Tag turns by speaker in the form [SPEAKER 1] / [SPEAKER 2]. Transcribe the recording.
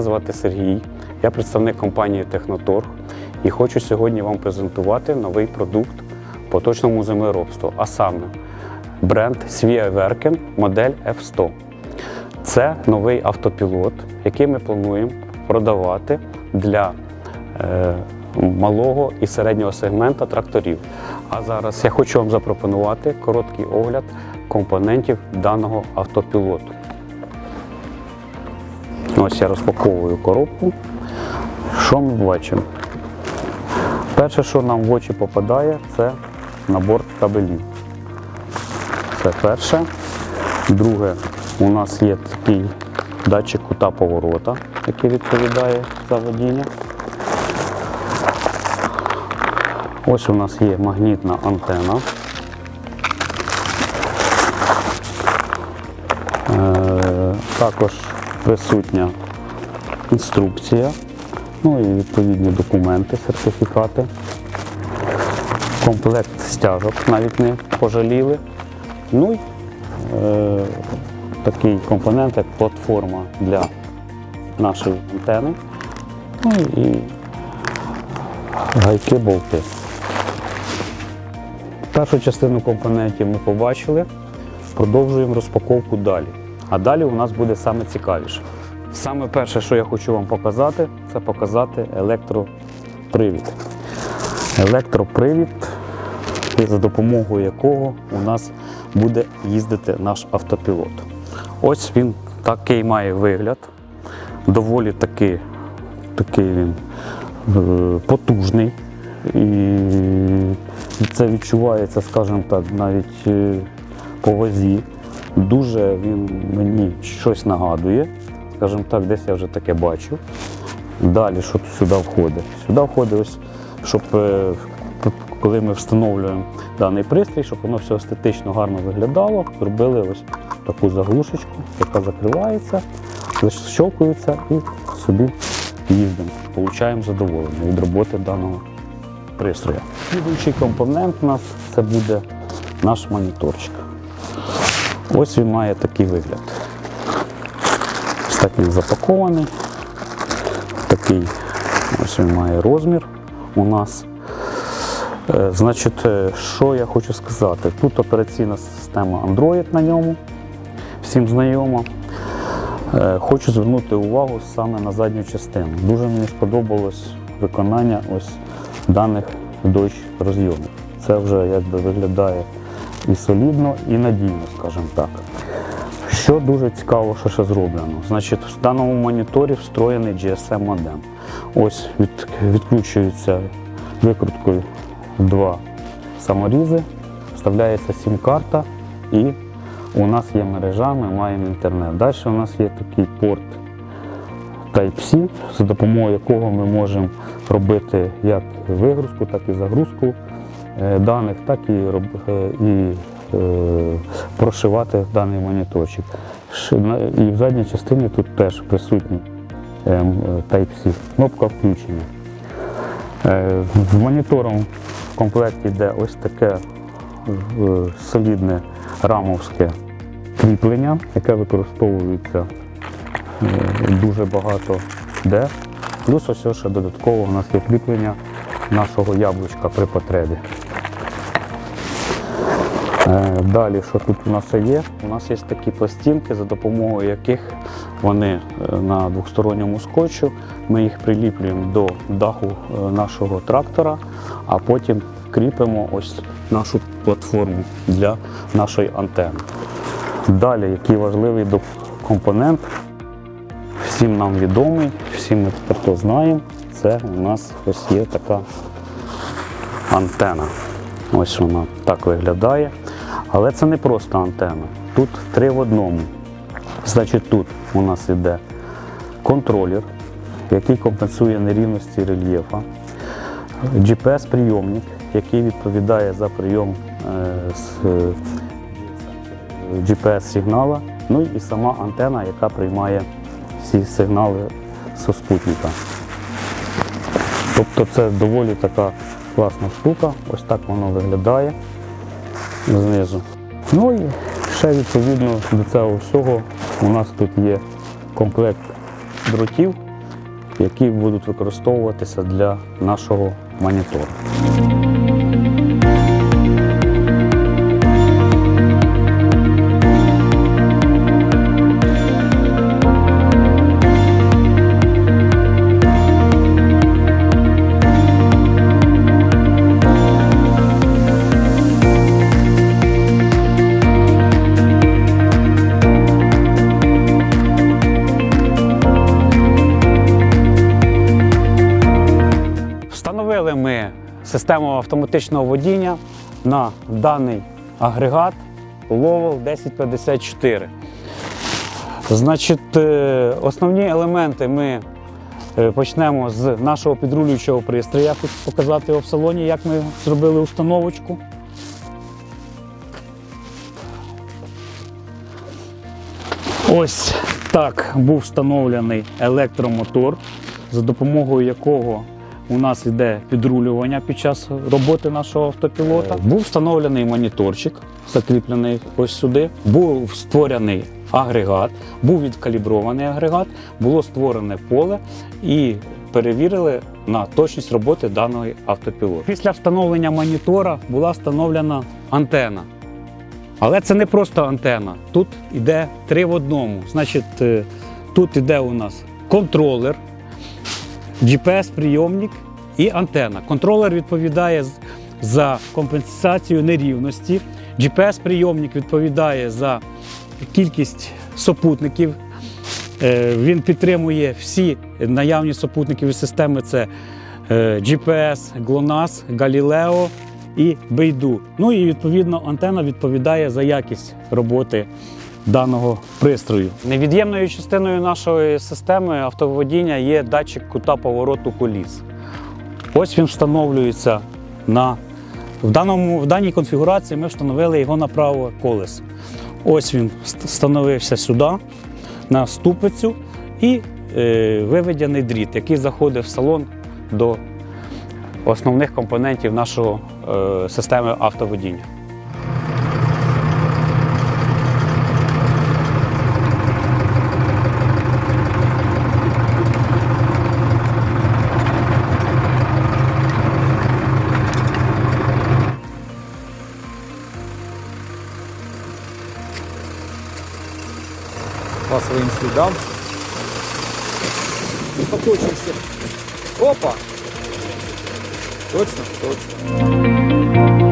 [SPEAKER 1] Мене звати Сергій, я представник компанії Техноторг і хочу сьогодні вам презентувати новий продукт по точному землеробству, а саме бренд Werken модель F100. Це новий автопілот, який ми плануємо продавати для е, малого і середнього сегмента тракторів. А зараз я хочу вам запропонувати короткий огляд компонентів даного автопілоту. Ось я розпаковую коробку. Що ми бачимо? Перше, що нам в очі попадає, це набор кабелів. Це перше. Друге, у нас є такий датчик кута поворота, який відповідає за водіння. Ось у нас є магнітна антена. Е, Також присутня інструкція, ну і відповідні документи, сертифікати. Комплект стяжок навіть не пожаліли. Ну і е, такий компонент, як платформа для нашої антени. Ну і гайки болти. Першу частину компонентів ми побачили. Продовжуємо розпаковку далі. А далі у нас буде саме цікавіше. Саме перше, що я хочу вам показати, це показати електропривід. Електропривід, за допомогою якого у нас буде їздити наш автопілот. Ось він такий має вигляд. Доволі таки, такий він е, потужний. І це відчувається, скажімо так, навіть е, по вазі. Дуже він мені щось нагадує. Скажімо так, десь я вже таке бачив. Далі, що сюди входить? Сюди входить ось, щоб е, коли ми встановлюємо даний пристрій, щоб воно все естетично гарно виглядало, зробили ось таку заглушечку, яка закривається, защелкується і собі їздимо. Получаємо задоволення від роботи даного пристрою. Слідуючий компонент у нас це буде наш моніторчик. Ось він має такий вигляд. Так він запакований. Такий ось він має розмір у нас. Е, Значить, е, що я хочу сказати? Тут операційна система Android на ньому, всім знайома. Е, Хочу звернути увагу саме на задню частину. Дуже мені сподобалось виконання ось даних Dodge розйомів. Це вже якби виглядає і солідно, і надійно, скажімо так. Що дуже цікаво, що ще зроблено. Значить, в даному моніторі встроєний GSM модем. Ось від, відкручується викруткою два саморізи, вставляється сім-карта і у нас є мережа, ми маємо інтернет. Далі у нас є такий порт Type-C, за допомогою якого ми можемо робити як вигрузку, так і загрузку даних, так і, е, і е, прошивати даний моніторчик. І в задній частині тут теж присутній е, Type-C, кнопка включення. Е, З монітором в комплекті йде ось таке е, солідне рамовське кріплення, яке використовується е, дуже багато де. Плюс ось ще додатково у нас є кріплення нашого яблучка при потребі. Е, Далі, що тут у нас є? У нас є такі пластинки, за допомогою яких вони е, на двосторонньому скотчу. Ми їх приліплюємо до даху е, нашого трактора, а потім кріпимо ось нашу платформу для нашої антени. Далі, який важливий компонент, всім нам відомий, всі ми тепер то знаємо, це у нас ось є така антена. Ось вона так виглядає. Але це не просто антена. Тут три в одному. Значить, тут у нас іде контролер, який компенсує нерівності рельєфа, GPS-прийомник, який відповідає за прийом е, е, GPS-сигнала, ну і сама антена, яка приймає всі сигнали зі спутника. Тобто це доволі така класна штука. Ось так воно виглядає знизу. Ну і ще відповідно до цього всього у нас тут є комплект дротів які будуть використовуватися для нашого монітора. Систему автоматичного водіння на даний агрегат Lowell 1054. Значить, е, основні елементи ми е, почнемо з нашого підрулюючого пристрою. Я хочу показати його в салоні, як ми зробили установочку. Ось так був встановлений електромотор, за допомогою якого у нас йде підрулювання під час роботи нашого автопілота. Був встановлений моніторчик, закріплений ось сюди. Був створений агрегат, був відкалібрований агрегат, було створене поле і перевірили на точність роботи даного автопілота. Після встановлення монітора була встановлена антена. Але це не просто антена. Тут йде три в одному. Значить, е, тут йде у нас контролер, GPS-прийомник і антена. Контролер відповідає за компенсацію нерівності. GPS-прийомник відповідає за кількість супутників. Е, Він підтримує всі наявні супутникові системи: це е, GPS, GLONASS, Galileo і Beidou. Ну і відповідно антена відповідає за якість роботи даного пристрою. Невід'ємною частиною нашої системи автоводіння є датчик кута повороту коліс. Ось він встановлюється на в, даному, в даній конфігурації ми встановили його на праве колесо. Ось він встановився сюди, на ступицю, і е, виведений дріт, який заходить в салон до основних компонентів нашого е, системи автоводіння.
[SPEAKER 2] По своим следам. И поточимся. Опа! Точно, точно.